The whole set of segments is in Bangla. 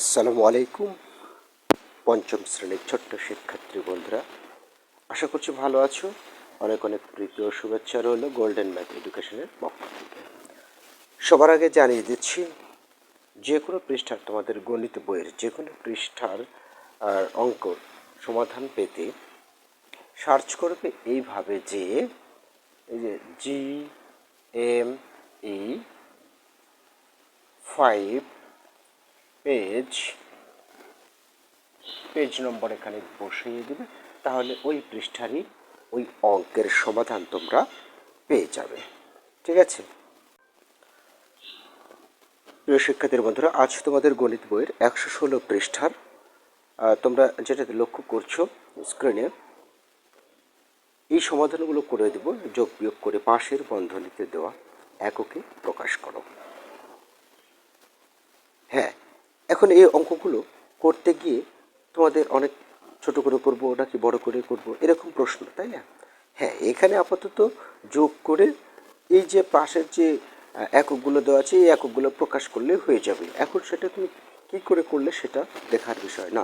আসসালামু আলাইকুম, পঞ্চম শ্রেণির ছোট্ট শিক্ষার্থী বন্ধুরা। আশা করছি ভালো আছো। অনেক অনেক প্রীতি শুভেচ্ছা রইল গোল্ডেন ম্যাথ এডুকেশনের পক্ষ থেকে। সবার আগে জানিয়ে দিচ্ছি যে কোনো পৃষ্ঠার তোমাদের গণিত বইয়ের যে কোনো পৃষ্ঠার আর অঙ্কর সমাধান পেতে সার্চ করবে এইভাবে যে, এই যে G M E five page page number এখানে বসিয়ে দেবে। তাহলে ওই পৃষ্ঠারই ওই অঙ্কের সমাধান তোমরা পেয়ে যাবে। ঠিক আছে? প্রিয় শিক্ষার্থীর বন্ধুরা, আজ তোমাদের গণিত বইয়ের একশো ষোলো পৃষ্ঠার তোমরা যেটাতে লক্ষ্য করছ স্ক্রিনে এই সমাধানগুলো করে দেব, যোগ বিয়োগ করে পাশের বন্ধনীতে দেওয়া এককে প্রকাশ করো হ্যাঁ এখন এই অঙ্কগুলো করতে গিয়ে তোমাদের অনেক ছোট করে করব নাকি বড় করে করব, এরকম প্রশ্ন, তাই না? হ্যাঁ এখানে আপাতত যোগ করে এই যে পাশের যে এককগুলো দেওয়া আছে, এই এককগুলো প্রকাশ করলে হয়ে যাবে। এখন সেটা তুমি কী করে করলে সেটা দেখার বিষয় না।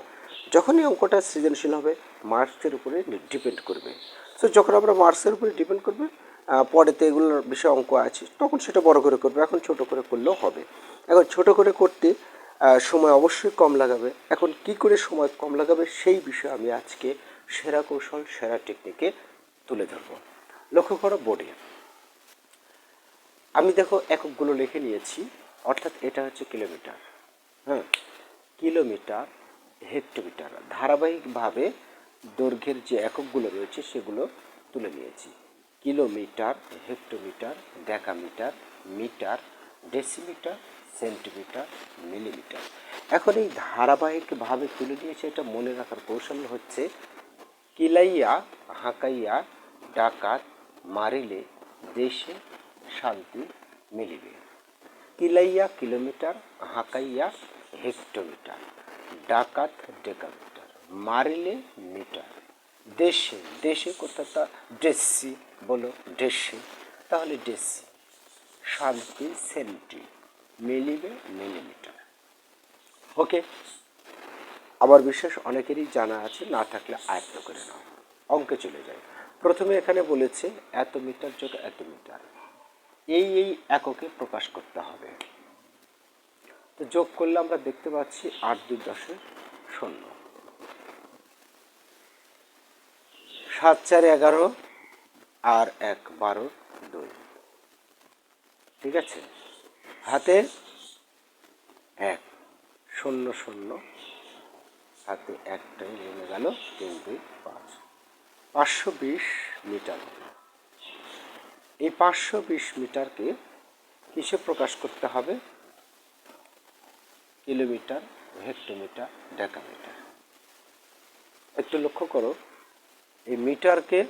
যখনই অঙ্কটা সৃজনশীল হবে, মার্কসের উপরে ডিপেন্ড করবে। তো যখন আমরা মার্কসের উপরে ডিপেন্ড করবে পরেতে এগুলোর বিষয়ে অঙ্ক আছে, তখন সেটা বড় করে করবে, এখন ছোট করে করলেও হবে। এখন ছোট করে করতে সময় অবশ্যই কম লাগাবে। এখন কি করে সময় কম লাগাবে সেই বিষয়ে আমি আজকে সেরা কৌশল, সেরা টেকনিকে তুলে ধরবো। লক্ষ্য করো বোর্ডে আমি দেখো এককগুলো লিখে নিয়েছি, অর্থাৎ এটা হচ্ছে কিলোমিটার হ্যাঁ? কিলোমিটার হেক্টোমিটার ধারাবাহিকভাবে দৈর্ঘ্যের যে এককগুলো রয়েছে সেগুলো তুলে নিয়েছি। Kilometre hectometre decametre metre decimetre centimetre, millimetre. এখন এই ধারাবাহিকভাবে তুলে নিয়েছে এটা মনে রাখার কৌশল হচ্ছে, কিলাইয়া, হাঁকাইয়া, ডাকাত, মারিলে দেশে শান্তি মিলিবে। কিলাইয়া কিলোমিটার, হাঁকাইয়া হেক্টোমিটার, ডাকাত ডেকামিটার, মারিলে মিটার। দেশে দেশে কোথাটা ডেসি বলো, দেশে। তাহলে ডেসি শান্তি সেন্টি। মিলিবে মিলিমিটার। ওকে? আমার বিশ্বাস অনেকেরই জানা আছে, না থাকলে আয়ত্ত করে নাও। অঙ্কে চলে যায় প্রথমে এখানে বলেছে, এত মিটার যোগ এত মিটার। এই এই এককে প্রকাশ করতে হবে। তো যোগ করলে আমরা দেখতে পাচ্ছি আট দুই দশে শূন্য। সাত চার এগারো আর এক বারো দুই। ঠিক আছে? হাতে এক, শূন্য শূন্য। হাতে একটাই নেমে গেল তিন, দুই, পাঁচ। পাঁচশো বিশ মিটার। এই পাঁচশো বিশ মিটারকে কিসে প্রকাশ করতে হবে? Kilometre, hectometre, decametre. একটু লক্ষ্য করো, এই মিটারকে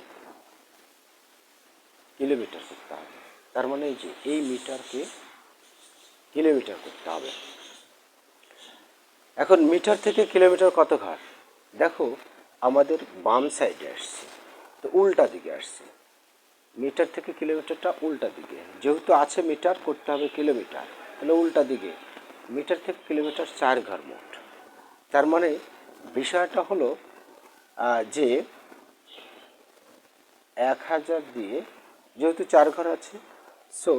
কিলোমিটার করতে হবে। তার মানে যে, এই মিটারকে কিলোমিটার করতে হবে। এখন মিটার থেকে কিলোমিটার কত ঘর দেখো, আমাদের বাম সাইডে আসছে, তো উল্টা দিকে আসছে। মিটার থেকে কিলোমিটারটা উল্টা দিকে। যেহেতু আছে মিটার, করতে হবে কিলোমিটার। তাহলে উল্টা দিকে। মিটার থেকে কিলোমিটার চার ঘর মোট। তার মানে বিষয়টা হলো যে এক হাজার দিয়ে, যেহেতু চার ঘর আছে সো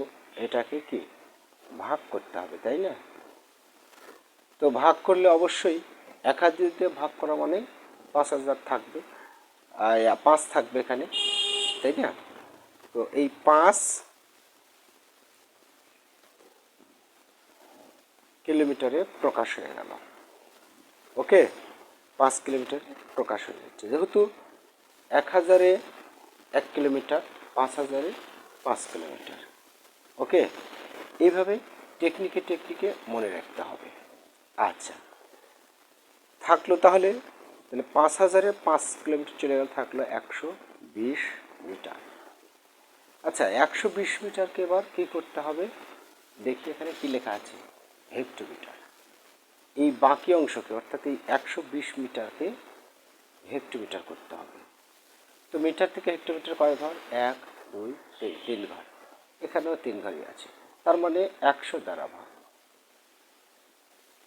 এটাকে কি ভাগ করতে হবে, তাই না? তো ভাগ করলে অবশ্যই এক হাজার দিয়ে ভাগ করা মানে পাঁচ হাজার থাকবে পাঁচ থাকবে এখানে, তাই না? তো এই পাঁচ কিলোমিটারে প্রকাশ হয়ে গেল। ওকে? পাঁচ কিলোমিটারে প্রকাশ হয়ে যাচ্ছে। যেহেতু এক হাজারে এক কিলোমিটার, পাঁচ হাজারে পাঁচ কিলোমিটার। ওকে? এইভাবে টেকনিকে টেকনিকে মনে রাখতে হবে। আচ্ছা। থাকল তাহলে তাহলে পাঁচ হাজারে পাঁচ কিলোমিটার চলে গেল, থাকল একশো বিশ মিটার। আচ্ছা একশো বিশ মিটারকে এবার কী করতে হবে? দেখি এখানে কী লেখা আছে, হেক্টোমিটার। এই বাকি অংশকে, অর্থাৎ এই একশো বিশ মিটারকে হেক্টোমিটার করতে হবে। তো মিটার থেকে হেক্টোমিটার কয় ঘর? এক, দুই, তিন তিন ঘর। এখানেও তিন ঘরই আছে। তার মানে একশো দ্বারা ভাগ।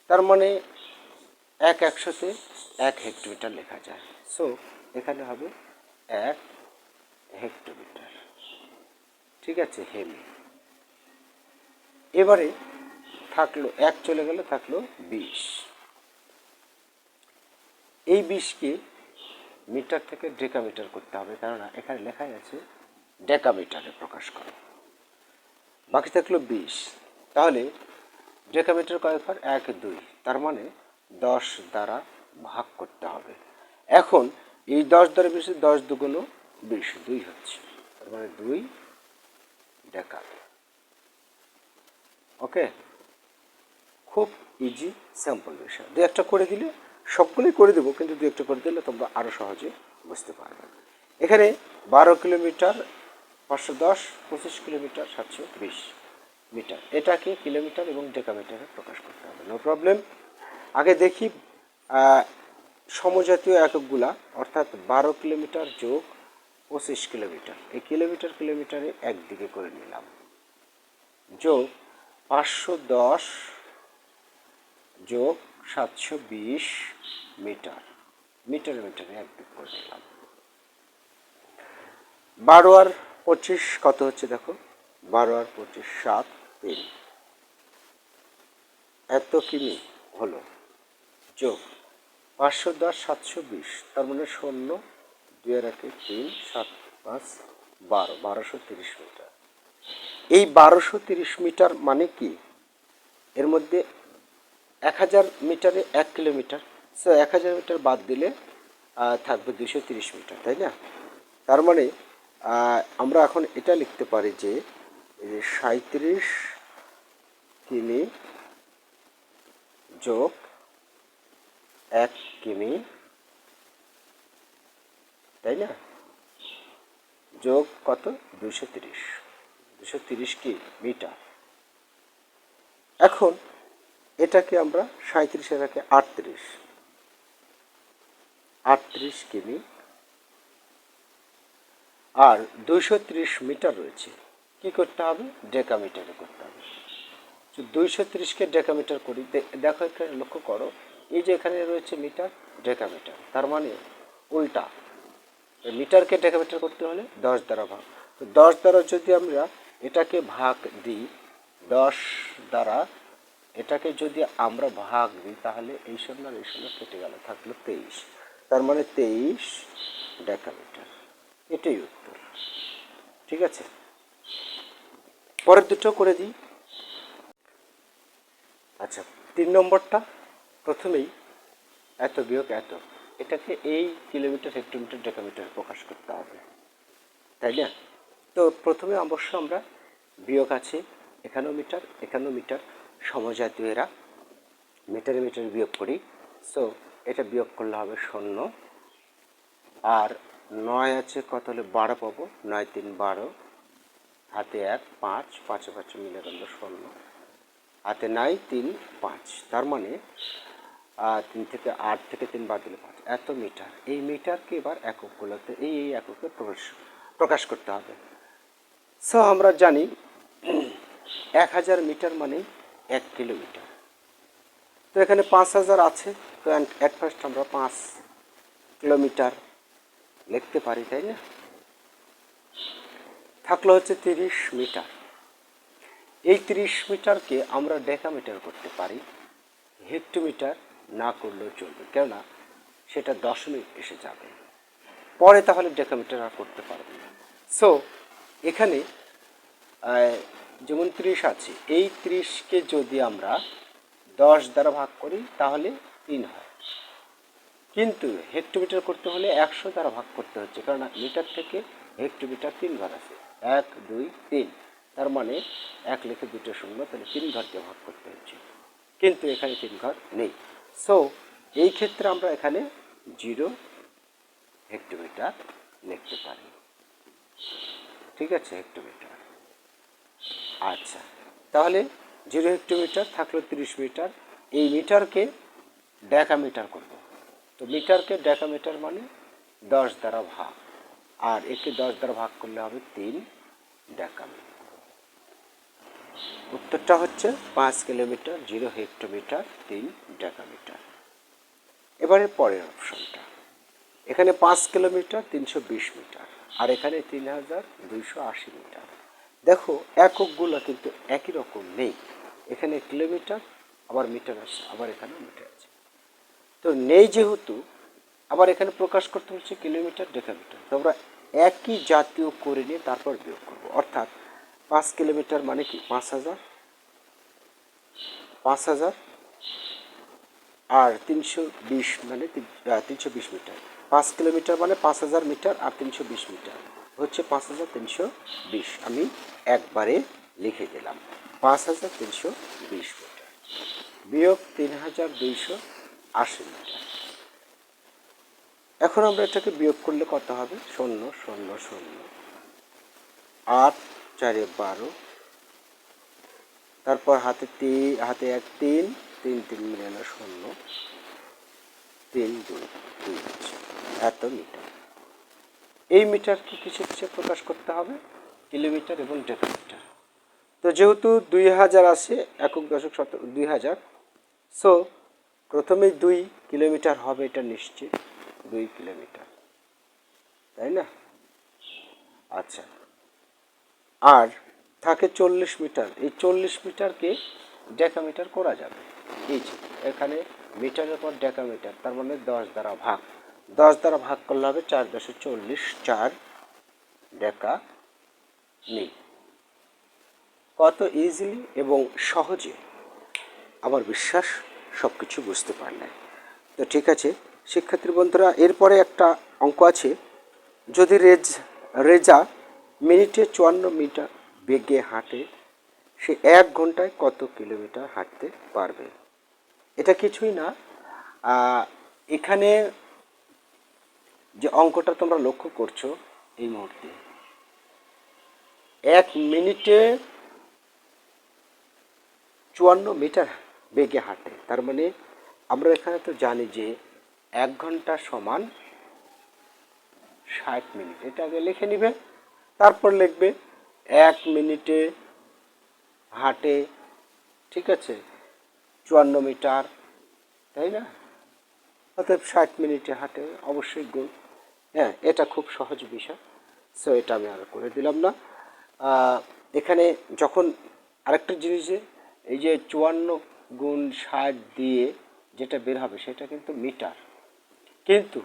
তার মানে এক একশোতে এক হেক্টোমিটার লেখা যায়। সো এখানে হবে এক হেক্টোমিটার। ঠিক আছে হেমি এবারে থাকল, এক চলে গেল থাকল বিশ। এই বিষকে মিটার থেকে ডেকামিটার করতে হবে, কেননা এখানে লেখাই আছে ডেকামিটারে প্রকাশ করো। বাকি থাকল বিশ। তাহলে ডেকামিটার কয় ঘর এক দুই, তার মানে দশ দ্বারা ভাগ করতে হবে। এখন এই দশ দ্বারা বিশ দশ দুগুণ বিশ দুই হচ্ছে, তার মানে দুই ডেকা। ওকে? খুব ইজি স্যাম্পল বিষয়। দু একটা করে দিলে সবগুলোই করে দেবো, কিন্তু দু একটা করে দিলে তোমরা আরও সহজে বুঝতে পারবে। এখানে বারো কিলোমিটার পাঁচশো দশ পঁচিশ কিলোমিটার, সাতশো বিশ মিটার। এটাকে কিলোমিটার এবং ডেকামিটারে প্রকাশ করতে হবে। নো প্রবলেম আগে দেখি সমজাতীয় এককগুলা, অর্থাৎ বারো কিলোমিটার যোগ পঁচিশ কিলোমিটার। এই কিলোমিটার কিলোমিটারে একদিকে করে নিলাম। যোগ পাঁচশো দশ যোগ সাতশো বিশ মিটার। মিটারে মিটারে একদিক করে নিলাম। বারো আর পঁচিশ, কত হচ্ছে দেখো? বারো আর পঁচিশ, সাত, তিন। এত কিমি হলো। যোগ পাঁচশো দশ, সাতশো বিশ। তার মানে শূন্য, দুই আর একে তিন, সাত, পাঁচ, বারো। বারোশো তিরিশ মিটার। এই বারোশো তিরিশ মিটার মানে কি? এর মধ্যে এক হাজার মিটারে এক কিলোমিটার। সো এক হাজার মিটার বাদ দিলে থাকবে দুশো তিরিশ মিটার, তাই না? তার মানে আমরা এখন এটা লিখতে পারি যে সাঁত্রিশ কিমি যোগ এক কিমি, তাই না? যোগ কত? দুশো তিরিশ। দুশো তিরিশ কি মিটার? এখন এটাকে আমরা সাঁত্রিশ এটাকে আটত্রিশ। আটত্রিশ কিমি আর দুইশো ত্রিশ মিটার রয়েছে। কি করতে হবে? ডেকামিটারে করতে হবে। দুইশো ত্রিশকে ডেকামিটার করি। দেখো এখানে লক্ষ্য করো। এই যে এখানে রয়েছে মিটার, ডেকামিটার। তার মানে উল্টা। মিটারকে ডেকামিটার করতে হলে দশ দ্বারা ভাগ। তো দশ দ্বারা যদি আমরা এটাকে ভাগ দিই, দশ দ্বারা এটাকে যদি আমরা ভাগ দিই, তাহলে এই শূন্য আর এই শূন্য কেটে গেল। থাকল তেইশ। তার মানে তেইশ ডেকামিটার। এটাই ঠিক আছে? পরের দুটো করে দিই। আচ্ছা তিন নম্বরটা প্রথমেই এত বিয়োগ এত। এটাকে এই কিলোমিটার হেক্টোমিটার ডেকামিটার প্রকাশ করতে হবে। তাই না? তো প্রথমে অবশ্য আমরা বিয়োগ আছে এখানেও মিটার এখানেও মিটার সমজাতীয় এরা, মিটারে মিটারে বিয়োগ করি। সো এটা বিয়োগ করলে হবে শূন্য। আর নয় আছে, কত হলে বারো পাবো? নয়, তিন, বারো। হাতে এক, পাঁচ, পাঁচে পাঁচে মিলে গেল শূন্য হাতে নাই, তিন, পাঁচ। তার মানে তিন থেকে আট থেকে তিন বাদ দিলে পাঁচ। এত মিটার। এই মিটারকে এবার এককগুলোতে এই এই এককে প্রকাশ প্রকাশ করতে হবে। সো আমরা জানি এক হাজার মিটার মানে এক কিলোমিটার। তো এখানে পাঁচ হাজার আছে। তো অ্যাট ফার্স্ট আমরা পাঁচ কিলোমিটার লিখতে পারি, তাই না? থাকল হচ্ছে তিরিশ মিটার। এই তিরিশ মিটারকে আমরা ডেকামিটার করতে পারি। হেক্টোমিটার না করলেও চলবে, কেননা সেটা দশমিক এসে যাবে। পরে তাহলে ডেকামিটার আর করতে পারবে না। সো এখানে যেমন ত্রিশ আছে, এই ত্রিশকে যদি আমরা দশ দ্বারা ভাগ করি, তাহলে তিন হয়। কিন্তু হেক্টোমিটার করতে হলে একশো দ্বারা ভাগ করতে হচ্ছে, কারণ মিটার থেকে হেক্টোমিটার তিন ঘর আছে। এক, দুই, তিন। তার মানে এক লিখে দুটো শূন্য, তাহলে তিন ঘরকে ভাগ করতে হচ্ছে। কিন্তু এখানে তিন ঘর নেই। সো এই ক্ষেত্রে আমরা এখানে জিরো হেক্টোমিটার লিখতে পারি। ঠিক আছে, হেক্টোমিটার। আচ্ছা তাহলে জিরো হেক্টোমিটার থাকল তিরিশ মিটার। এই মিটারকে ডেকামিটার করব। তো মিটারকে ডেকামিটার মানে দশ দ্বারা ভাগ। আর একে দশ দ্বারা ভাগ করলে হবে তিন ডেকামিটার। উত্তরটা হচ্ছে পাঁচ কিলোমিটার, জিরো হেক্টোমিটার, তিন ডেকামিটার। এবারে পরের অপশনটা। এখানে পাঁচ কিলোমিটার, তিনশো বিশ মিটার। আর এখানে তিন হাজার দুইশো আশি মিটার। দেখো, এককগুলো কিন্তু একই রকম নেই। এখানে কিলোমিটার, আবার মিটার আছে, আবার এখানে মিটার। তো নেই যেহেতু, আবার এখানে প্রকাশ করতে হচ্ছে কিলোমিটার ডেকামিটার। তো আমরা একই জাতীয় করে নিয়ে তারপর বিয়োগ করব। অর্থাৎ পাঁচ কিলোমিটার মানে কি? পাঁচ হাজার পাঁচ হাজার, আর তিনশো বিশ মানে তিনশো বিশ মিটার। পাঁচ কিলোমিটার মানে পাঁচ হাজার মিটার আর তিনশো বিশ মিটার। হচ্ছে পাঁচ হাজার তিনশো বিশ। আমি একবারে লিখে দিলাম। পাঁচ হাজার তিনশো বিশ মিটার। বিয়োগ তিন হাজার দুইশো আশি মিটার এখন আমরা এটাকে বিয়োগ করলে কত হবে? শূন্য শূন্য শূন্য। আট, চারে বারো। তারপর হাতে তিন হাতে এক, তিন। তিন তিন মিলানো শূন্য। তিন, দুই দুই এত মিটার। এই মিটারকে কিছু কিছু প্রকাশ করতে হবে? কিলোমিটার এবং ডেকামিটার তো যেহেতু দুই হাজার আছে, একক দশক শত দুই হাজার। সো প্রথমেই দুই কিলোমিটার হবে এটা নিশ্চিত। দুই কিলোমিটার। তাই না? আচ্ছা। আর থাকে চল্লিশ মিটার। এই চল্লিশ মিটারকে ডেকামিটার করা যাবে। এই যে, এখানে মিটারের পর ডেকামিটার, তার মানে দশ দ্বারা ভাগ। দশ দ্বারা ভাগ করলে হবে চার দশে চল্লিশ চার ডেকা নেই কত ইজিলি এবং সহজে? আমার বিশ্বাস সব কিছু বুঝতে পারলেন তো ঠিক আছে, শিক্ষার্থী বন্ধুরা, এরপরে একটা অঙ্ক আছে। যদি রেজ, রেজা মিনিটে চুয়ান্ন মিটার বেগে হাঁটে, সে এক ঘন্টায় কত কিলোমিটার হাঁটতে পারবে? এটা কিছুই না। এখানে যে অঙ্কটা তোমরা লক্ষ্য করছ এই মুহূর্তে, এক মিনিটে চুয়ান্ন মিটার বেগে হাঁটে। তার মানে আমরা এখানে তো জানি যে এক ঘণ্টা সমান ষাট মিনিট। এটা আগে লিখে নিবে, তারপর লিখবে এক মিনিটে হাঁটে, ঠিক আছে? চুয়ান্ন মিটার, তাই না? অতএব ষাট মিনিটে হাঁটে অবশ্যই গুণ। হ্যাঁ এটা খুব সহজ বিষয়। সো এটা আমি আর করে দিলাম না। এখানে যখন আরেকটা জিনিসে এই যে চুয়ান্ন গুণ ষাট দিয়ে যেটা বের হবে সেটা কিন্তু মিটার। কিন্তু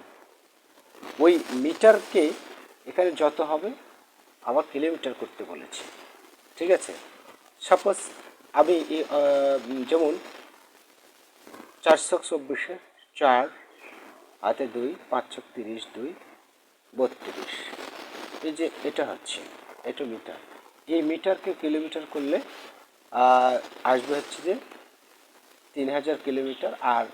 ওই মিটারকে এখানে যত হবে আবার কিলোমিটার করতে বলেছে। ঠিক আছে? সাপোজ আমি যেমন চারশো চব্বিশে চার, হাতে দুই পাঁচশো তিরিশ, দুই, বত্রিশ। এই যে এটা হচ্ছে, এটা মিটার। এই মিটারকে কিলোমিটার করলে আসবে হচ্ছে যে তিন হাজার কিলোমিটার আর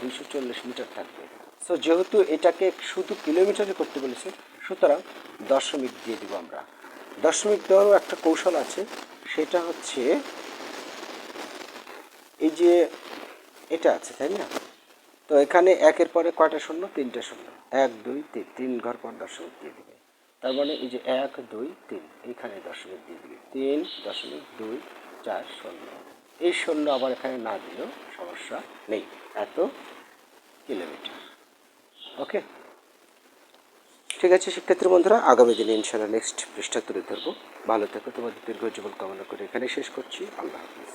দুইশো চল্লিশ মিটার থাকবে। সো যেহেতু এটাকে শুধু কিলোমিটারে করতে বলেছে, সুতরাং দশমিক দিয়ে দিব আমরা। দশমিক দেওয়ারও একটা কৌশল আছে, সেটা হচ্ছে এই যে এটা আছে, তাই না? তো এখানে একের পরে কয়টা শূন্য? তিনটা শূন্য। এক, দুই, তিন তিন ঘর পর দশমিক দিয়ে দিবে। তার মানে এই যে এক, দুই, তিন এইখানে দশমিক দিয়ে দিবে। তিন, দশমিক, দুই, চার, শূন্য। এই শূন্য আবার এখানে না দিলেও সমস্যা নেই। এত কিলোমিটার ওকে ঠিক আছে, শিক্ষার্থী বন্ধুরা, আগামী দিনে ইনশাল্লাহ নেক্সট পৃষ্ঠা তুলে ধরবো। ভালো থেকো, তোমাদের দীর্ঘ জীবন কামনা করে এখানে শেষ করছি। আল্লাহ হাফিজ।